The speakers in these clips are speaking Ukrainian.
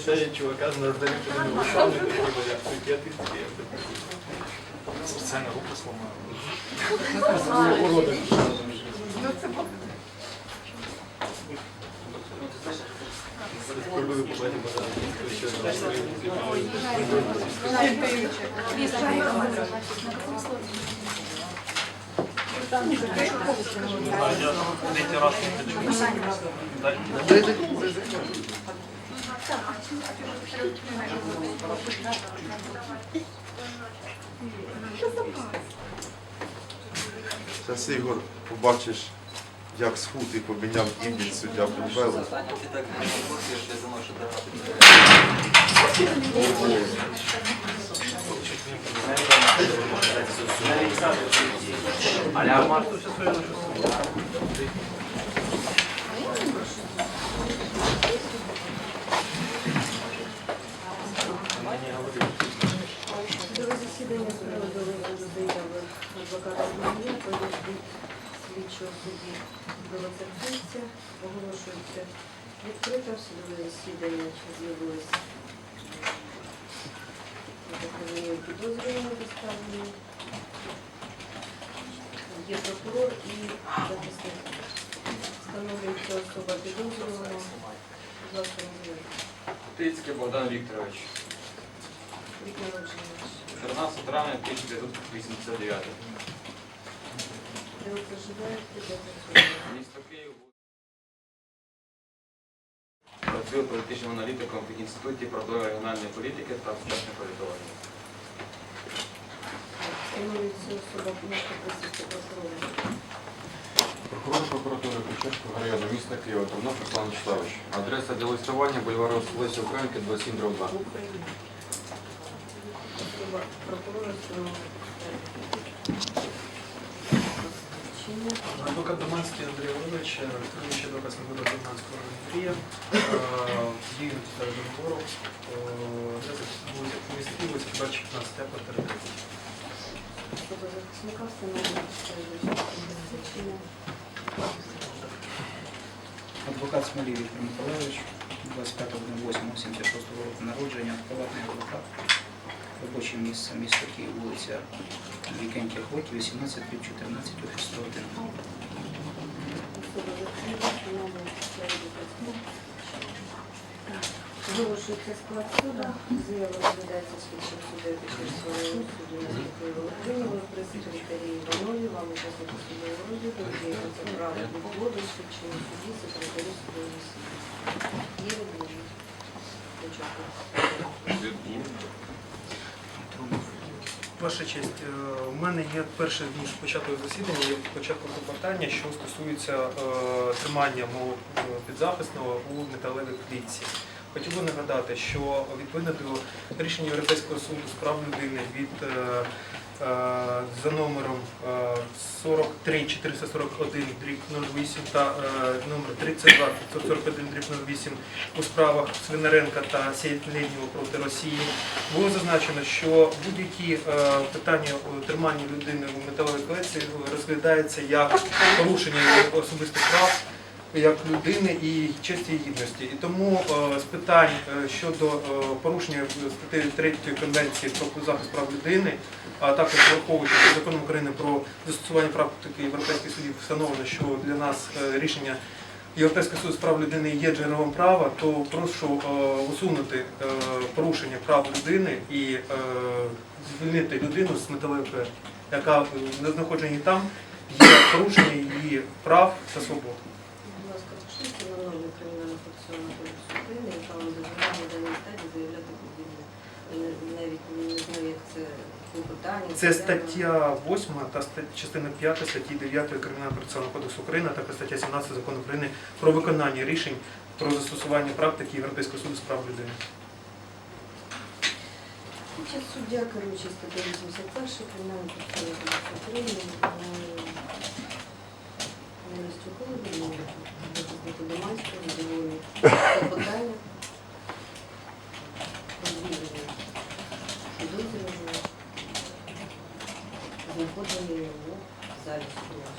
чтобы прикинь, оставить чувака на здоровье ушами, такие говорят, я ты специально руку сломаю. Уродом. Впервые побачимо зараз. Ще Да, я третий раз не хочу. Дайте. Зараз Ігор побачиш, як схуд і поміняв імідж суддя Бубелу. Останнім ти так не курсі, що я думав, що ти Судове засідання з приводу розгляду заяви Змія, повідомлення слідчого судді Білоцерківця оголошується відкритим судове засідання, що з'явилось законною підозрюваною доставлені. Є прокурор і захисник. Встановлюється особа підозрюваного. Будь ласка. Тицький Богдан Вікторович. 14 травня 1989. Де ви проживаєте, де працюєте? Місто Київ. Працюю політичним аналітиком в Інституті продовольної регіональної політики та сучасної політології. Прокурор прокуратури Печерського району міста Києва Томнов Руслан Вячеславович. Адреса для реєстрування бульвару Лесі Українки 27 2. в Україні. Особа прокурора встановлюється. Посвідчення. Адвокат Доманський Андрій Олегович, керуючий адвокат Свобода Доманського Андрія, дію та договору, місті Києва, Чебарчик, 15 квартира 30. Особа захисника посвідчення. Адвокат Смолій Віктор Миколайович, 25.08.76 року народження, приватний адвокат. Робоче місце місто Київ, вулиця Вікенті Охоті, 18 14 офіс 101. Особа захисника встановлюється Оголошується склад суду. Заява розглядається слідчим суддею Печерського району суду міста Києва Україні при секретарі Іванові, вам учасники судового розгляду, об'єднується право відводу, слідчому судді, секретарі судового суду. Є відводи. Початку. Ваша честь, е, у мене є перше ніж початок засідання, є початку клопотання, що стосується е, тримання мого е, підзахисного у металевій клітці. Хотів би нагадати, що відповідно до рішення Європейського суду з прав людини від е, за номером е, 43 441 дріб 08 та е, номер 32 541 дріб 08 у справах Свинаренка та Сєднєва проти Росії. Було зазначено, що будь-які е, питання е, тримання людини у металевій колекції розглядається як порушення особистих прав як людини і честі гідності. І тому е, з питань е, щодо е, порушення статті 3 Конвенції про захист прав людини, а також враховуючи законом України про застосування практики європейських судів встановлено, що для нас рішення Європейського суду з прав людини є джерелом права, то прошу усунути порушення прав людини і звільнити людину з металевої яка на знаходженні там є порушення її прав та свобод. Будь ласка, розпишіться на норми Кримінального процесуального кодексу України, яка вам дозволяє на даній стадії заявляти подібне. Не- Навіть не знаю, як це клопотання. Це стаття 8 та частина 5 статті 9 Кримінального процесуального кодексу України, а також стаття 17 Закону України про виконання рішень про застосування практики Європейського суду з прав людини. Суддя, керуючий статтею 81 Кримінального процесуального кодексу України, захиснику Доманського, задоволені клопотання про звільнення поданий в залі судового.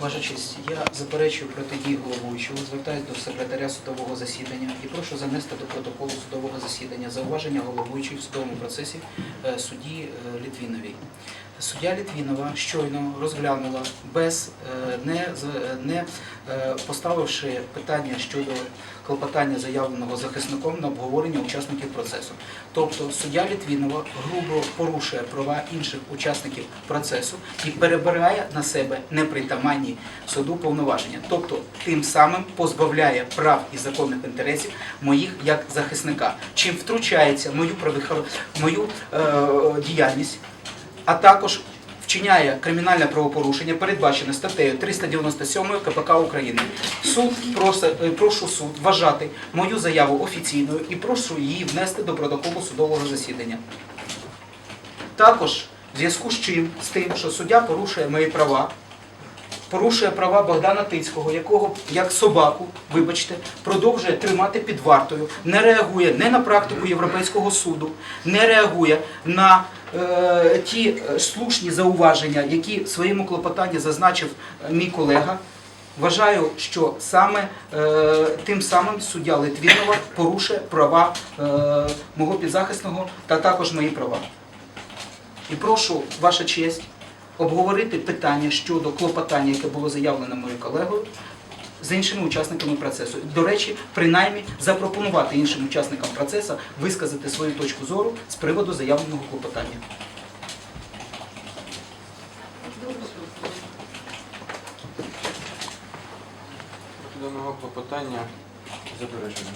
Ваша честь, я заперечую проти дій головуючого, звертаюся до секретаря судового засідання і прошу занести до протоколу судового засідання зауваження головуючої в судовому процесі е, судді е, Літвіновій. Суддя Літвінова щойно розглянула без е, не, з- не е, поставивши питання щодо клопотання, заявленого захисником на обговорення учасників процесу. Тобто суддя Літвінова грубо порушує права інших учасників процесу і перебирає на себе непритаманні суду повноваження, тобто тим самим позбавляє прав і законних інтересів моїх як захисника, чим втручається мою мою е, діяльність, а також вчиняє кримінальне правопорушення, передбачене статтею 397 КПК України. Суд проси- е, прошу суд вважати мою заяву офіційною і прошу її внести до протоколу судового засідання. Також в зв'язку з чим з тим, що суддя порушує мої права, порушує права Богдана Тицького, якого як собаку, вибачте, продовжує тримати під вартою, не реагує не на практику Європейського суду, не реагує на е, ті е, слушні зауваження, які в своєму клопотанні зазначив е, мій колега. Вважаю, що саме е, тим самим суддя Литвінова порушує права е, мого підзахисного та також мої права. І прошу, ваша честь, обговорити питання щодо клопотання, яке було заявлено моєю колегою, з іншими учасниками процесу. До речі, принаймні запропонувати іншим учасникам процесу висказати свою точку зору з приводу заявленого клопотання. Проти даного клопотання заперечення.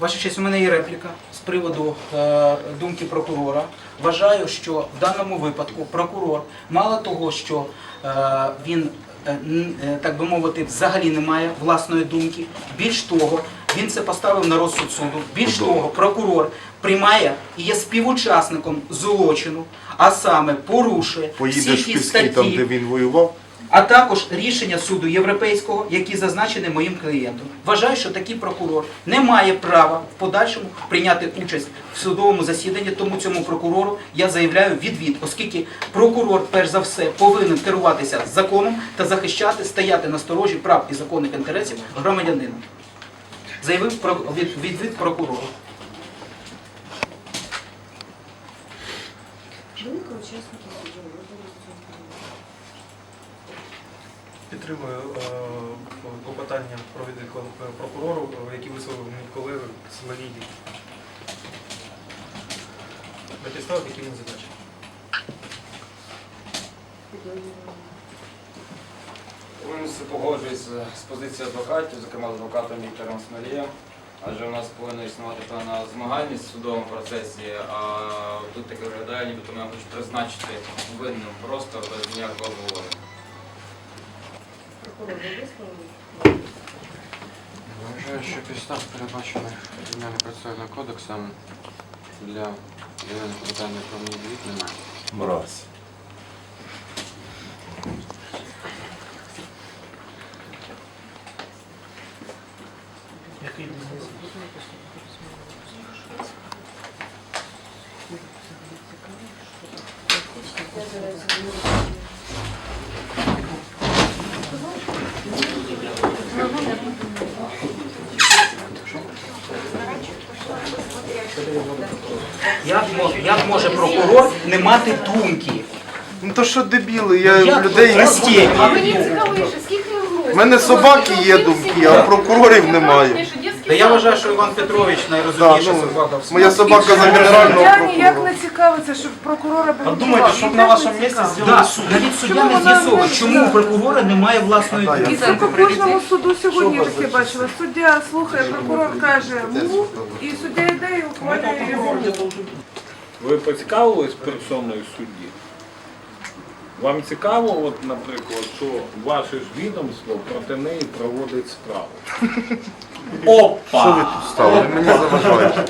Ваша честь, у мене є репліка з приводу е, думки прокурора. Вважаю, що в даному випадку прокурор, мало того, що е, він, е, е, так би мовити, взагалі не має власної думки. Більш того, він це поставив на розсуд суду. Більш того, прокурор приймає і є співучасником злочину, а саме порушує всі Поїдеш в ті Піски, там, де він воював. А також рішення суду європейського, які зазначені моїм клієнтом. Вважаю, що такий прокурор не має права в подальшому прийняти участь в судовому засіданні, тому цьому прокурору я заявляю відвід, оскільки прокурор, перш за все, повинен керуватися законом та захищати, стояти на сторожі прав і законних інтересів громадянина. Заявив про відвід прокурору. Думка учасників судового розгляду цього питання. Підтримую е, клопотання про прокурору, які висловив мій колега Лавіді. На підставах, які він зазначив. Повністю погоджуюсь з позицією адвокатів, зокрема з адвокатом Віктором Смолієм, адже у нас повинна існувати певна змагальність в судовому процесі, а тут таке виглядає, нібито ми хочуть призначити винним просто без ніякого обговорення. Вважаю, що підстав передбачених Кримінальним процесуальним кодексом для явлення клопотання про мій відвід немає. Мразь. Який бізнес? Я зараз звернуся. Як, як може прокурор не мати думки? Ну то що дебіли, я Як людей. прості? Мені цікавіше, скільки грошей? У мене собаки є думки, а прокурорів немає. Та я вважаю, що Іван Петрович найрозумніша ну, собака в світі. Моя собака за генерального Я ніяк прокурора. не цікавиться, щоб прокурора було. Подумайте, щоб на вашому місці зробили суд. навіть суддя Чому не з'ясовує, чому у прокурора немає власної думки. І це по кожному суду сьогодні Що таке бачила. Суддя слухає, прокурор каже му, і суддя йде і ухвалює його. Ви поцікавились персоною судді? Вам цікаво, от, наприклад, що ваше ж відомство проти неї проводить справу? Що ви тут стали? Ви мені заважаєте.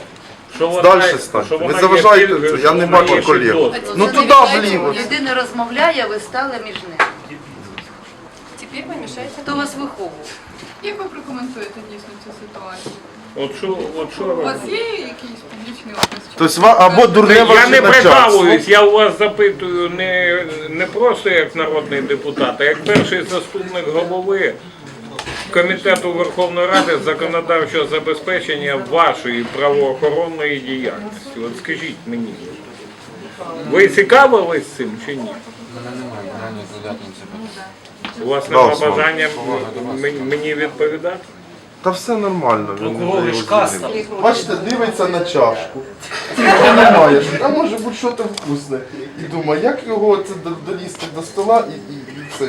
Що вона- Дальше станьте. що Ви вона є заважаєте я що не вона бачу є колег. Ну туди вліво. Людина розмовляє, ви стали між ними. Тепер ви мішаєте. Хто вас виховував? Як ви прокоментуєте дійсно цю ситуацію? От що, от що У вас робити? є якийсь публічний офіс? Тобто ва- або дурне Я ваше не начальство. я у вас запитую не, не просто як народний депутат, а як перший заступник голови Комітету Верховної Ради законодавчого забезпечення вашої правоохоронної діяльності. От скажіть мені, ви цікавились цим чи ні? У вас Да, нема Слава. бажання мені- відповідати? Та все нормально. він ж каста. Бачите, дивиться на чашку. Цього немає. Там може бути щось вкусне. І думає, як його це до- долізти до стола і, і, і це.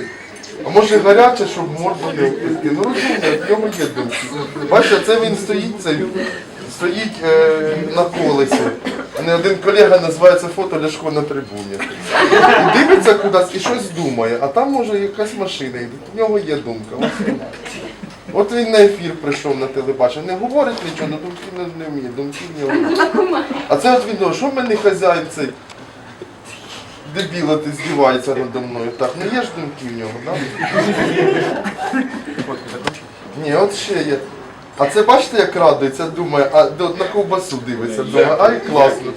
А може гаряче, щоб морду не впити. Ну розуміє, в ньому є думки. Бачите, це він стоїть, це стоїть е, на колесі. Не один колега називає це фото Ляшко на трибуні. І дивиться кудись і щось думає, а там може якась машина йде. В нього є думка. От він на ефір прийшов на телебачення, не говорить нічого, ну думки не, вміє, думки не А це от він думає, що в мене хазяїн цей дебіла ти здівається надо мною. Так, ну є ж думки в нього, так? Ні, от ще є. А це бачите, як радується, думає, а на ковбасу дивиться, думає, ай класно.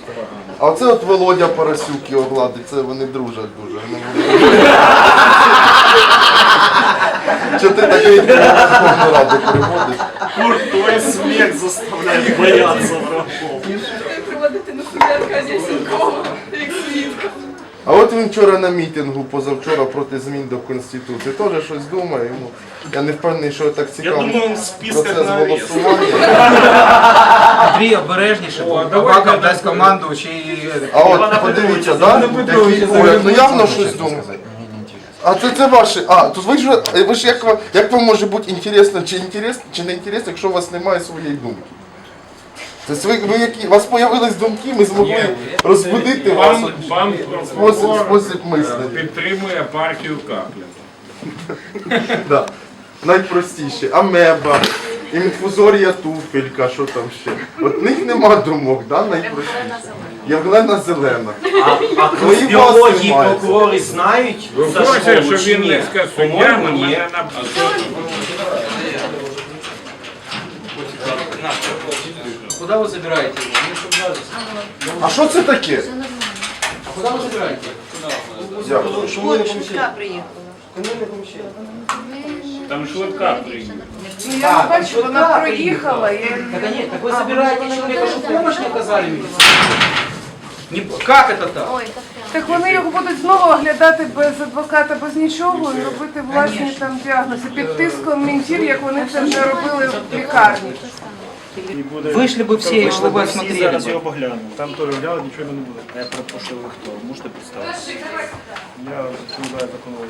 А оце от Володя Парасюк його гладить, це вони дружать дуже. Вони Чи ти такий Верховну Раду приводиш? Куртой смех заставляет бояться врагов. Приводити на себе Аркадія свідка. А от він вчора на мітингу, позавчора проти змін до Конституції, теж щось думає. Йому. Я не впевнений, що так Я думаю, он в списках Процес на арест. голосування. Андрій обережніше, бо Аваков дасть команду чи... А от подивіться, да? Такий. Ну явно щось думає. А це, це ваше. А, то ви ж ви ж як, ва- як вам може бути інтересно чи інтересно, чи не інтересно, якщо у вас немає своєї думки? Це ви, ви які, у вас появились думки, ми змогли розбудити вас вам спосіб, прокурор спосіб е, мислення. підтримує партію Капліна. Да. Найпростіше. Амеба, інфузорія туфелька, що там ще. От в них нема думок, да? найпростіше. Євгена Зелена. А, а Ну, біології немає. прокурори знають Ви хочете, щоб чи він ні? не сказав суддя, По-моєму, на ні. мене написав. Куда вы забираете его? Мы собрались. А що це таке? А куда вы забираете? Дякую. Швидка приїхала. Там швидка приїхала. Ну, я не бачу, вона проїхала. Я... Так, нет, так вы забираете человека, чтобы помощь не оказали медицинскую. Не, как это так? Ой, так Так вони його будуть знову оглядати без адвоката, без нічого і робити власні там діагнози під тиском мінтів, як вони це вже робили в лікарні. Вышли бы все, вы бы осмотрели Зараз бы. його погляну. Там теж глянули, нічого не буде. Я перепрошую, ви хто? Можете представити? Я відповідаю законовий.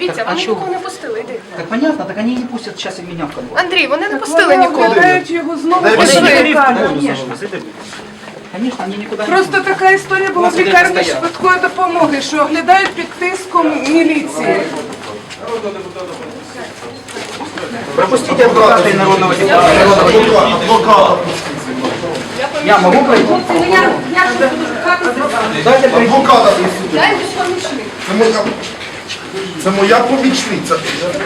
Вітя, вони нікого не пустили, йди. Так понятно, так они не пустят сейчас и меня в конвой. Андрій, вони не пустили пустили нікого. Оглядають його знову Дай без мені лікарні. Конечно, конечно, они никуда не Просто така історія була в лікарні швидкої допомоги, що оглядають під тиском міліції. Пропустите адвоката и народного депутата. Адвоката. Я могу пройти? Дайте пройти. Адвоката присутні. Це моя, це моя помічниця.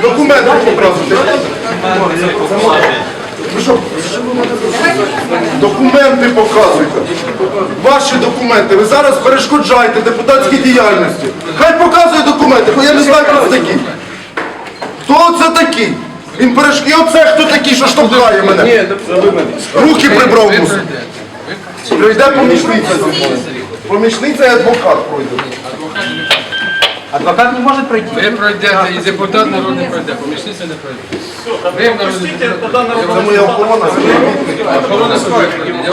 Документи показуйте. Це моя. Ви що? Документи показуйте. Ваші документи. Ви зараз перешкоджаєте депутатській діяльності. Хай показує документи, бо я не знаю, хто це такий. Хто це такий? Він переш... І оце хто такий, що штовхає мене? Руки прибрав мусор. Прийде помічниця зі мною. Помічниця і адвокат пройде. Адвокат не может пройти. Ви пройдете, і депутат народ не пройде, помічниця не пройде. Ви народний депутат. Це моя охорона. Охорона скоро.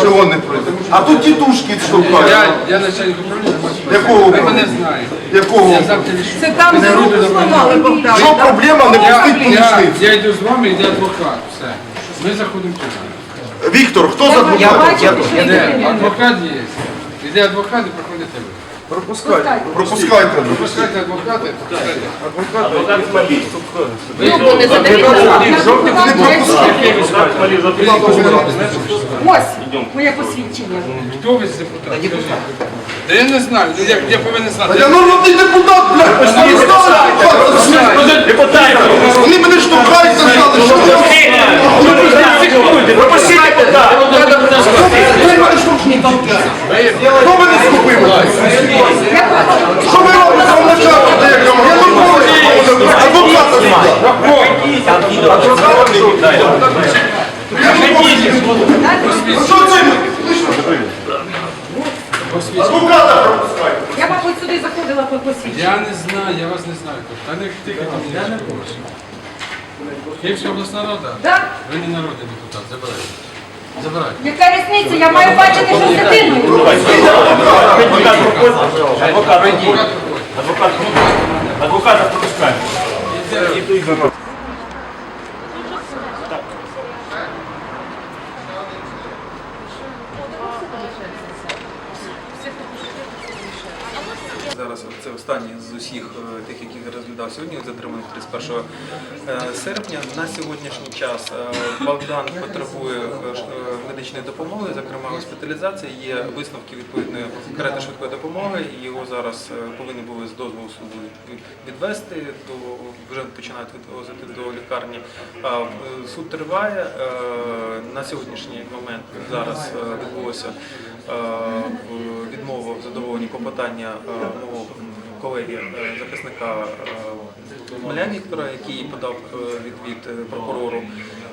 Чого не пройде? А тут тітушки штовхають. Я, я начальник управління, Якого ви мене знаєте. Якого? Я завтра рішу. Це там, де руку зламали Богдан. Що проблема не Я, пустить я, помічницю? я йду з вами, йде адвокат. Все. Ми заходимо туди. Віктор, хто за адвокат? Іде, адвокат є. Іде адвокат і проходите ви. Пропускайте. Пропускайте. Пускайте адвоката, пускайте. Юбку не. Ось моє посвідчення. Хто ви з депутатів? Та я не знаю, ну, я, я повинен знати. я народний депутат, блядь, адвоката? Вони мене штовхають, сказали, що я... Пропустіть Хто мене скупив? Що ви робите? Вам начальник дає команду. Адвоката сюди. Ну що це? Адвоката пропускайте. Я, мабуть, сюди заходила по посвідченню. Я не знаю, я вас не знаю. Та не тикайте мені. Я не прошу. Київська обласна рада? Так? Ви не народний депутат, забирайте. Забирайте. Яка різниця? Я маю бачити, що з дитиною. Адвокат виходить. Адвоката пропускаємо. Зараз це останній з усіх е, тих, яких розглядав сьогодні, затриманий 31 е, серпня. На сьогоднішній час е, Богдан потребує медичної допомоги, зокрема госпіталізації. Є висновки відповідної карети швидкої допомоги, і його зараз повинні були з дозволу суду відвести до вже починають відвозити до лікарні. Суд триває. На сьогоднішній момент зараз відбулося відмова в задоволенні клопотання мого колеги захисника е, Маля Віктора, який подав е, відвід е, прокурору.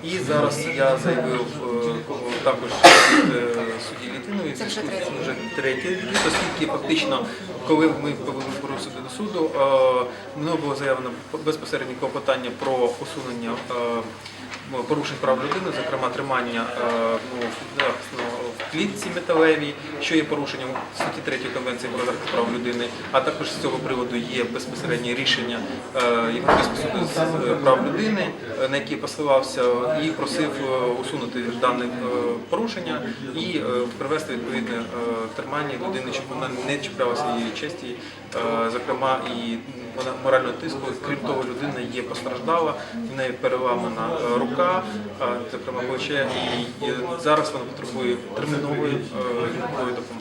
І зараз я заявив також від судді Літинові, Це вже третій. оскільки фактично, коли ми повели сюди до суду, мною було заявлено безпосереднє клопотання про усунення. Е, ну, порушень прав людини, зокрема тримання е, ну, захисно в клітці металевій, що є порушенням статті 3 Конвенції про захист прав людини, а також з цього приводу є безпосереднє рішення е, Європейського суду з е, прав людини, е, на яке посилався і просив е, усунути дане е, порушення і е, привести відповідне е, тримання людини, щоб вона не чіплялася її честі, е, зокрема і морального тиску. Крім того, людина є постраждала, в неї переламана е, рука, е, зокрема плече, і е, зараз вона потребує термінової е, допомоги.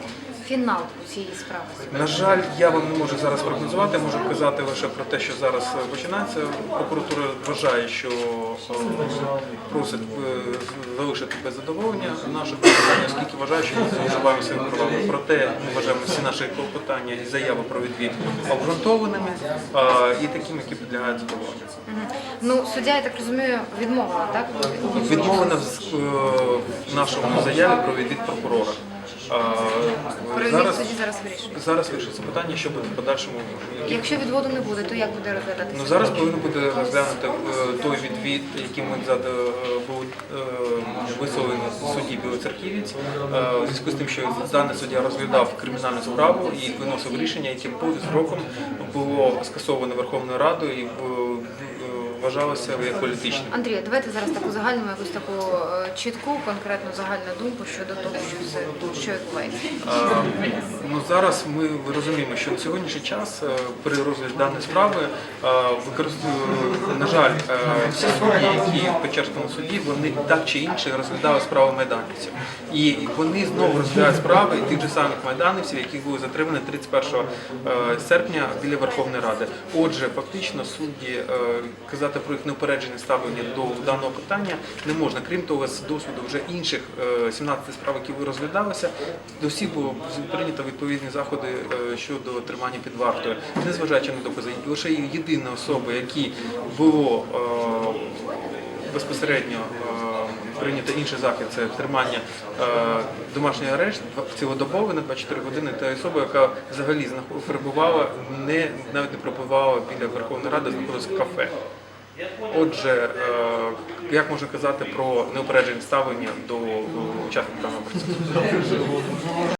Фінал цієї справи. На жаль, я вам не можу зараз прогнозувати, можу казати лише про те, що зараз е, починається. Прокуратура вважає, що е, просить е, залишити без задоволення наше клопотання, оскільки вважає, що ми зловживаємо своїми правами. Проте ми вважаємо всі наші клопотання і заяви про відвід обґрунтованими і такими, які підлягають задоволенню. Ну, суддя, я так розумію, відмовила, так? Відмовлено в е, в нашому заяві про відвід прокурора. Е, Зараз, судді зараз вирішує. зараз вирішиться питання, що буде в подальшому. Якщо відводу не буде, то як буде розглядатися? Ну зараз повинен буде розглянути е, той відвід, який ми е, був е, висловлений в суді Білоцерківець, у зв'язку з тим, що даний суддя розглядав кримінальну справу і виносив рішення, яке поза строком було скасоване Верховною Радою і вважалося як політичним. Андрію, давайте зараз таку загальну, якусь таку е, чітку, конкретну загальну думку щодо того, що все що відбувається. Ну зараз ми розуміємо, що на сьогоднішній час е, при розгляді даної справи використовують, на жаль, е, всі судді, які в Печерському суді, вони так чи інше розглядали справи майданівців. І вони знову розглядають справи тих же самих майданівців, які були затримані 31 е, серпня біля Верховної Ради. Отже, фактично судді е, казати про їх неупереджене ставлення до даного питання не можна. Крім того, з досвіду вже інших е, 17 справ, які ви розглядалися, до всіх було прийнято відповідні заходи е, щодо тримання під вартою, незважаючи на докази. Лише єдина особа, які було е, безпосередньо е, прийнято інший захід, це тримання е, домашній арешт цілодобовий на 24 години, та особа, яка взагалі перебувала, не навіть не перебувала біля Верховної Ради, знаходилася в кафе. Отже, е, як можна казати про неупереджене ставлення до учасника даного процесу?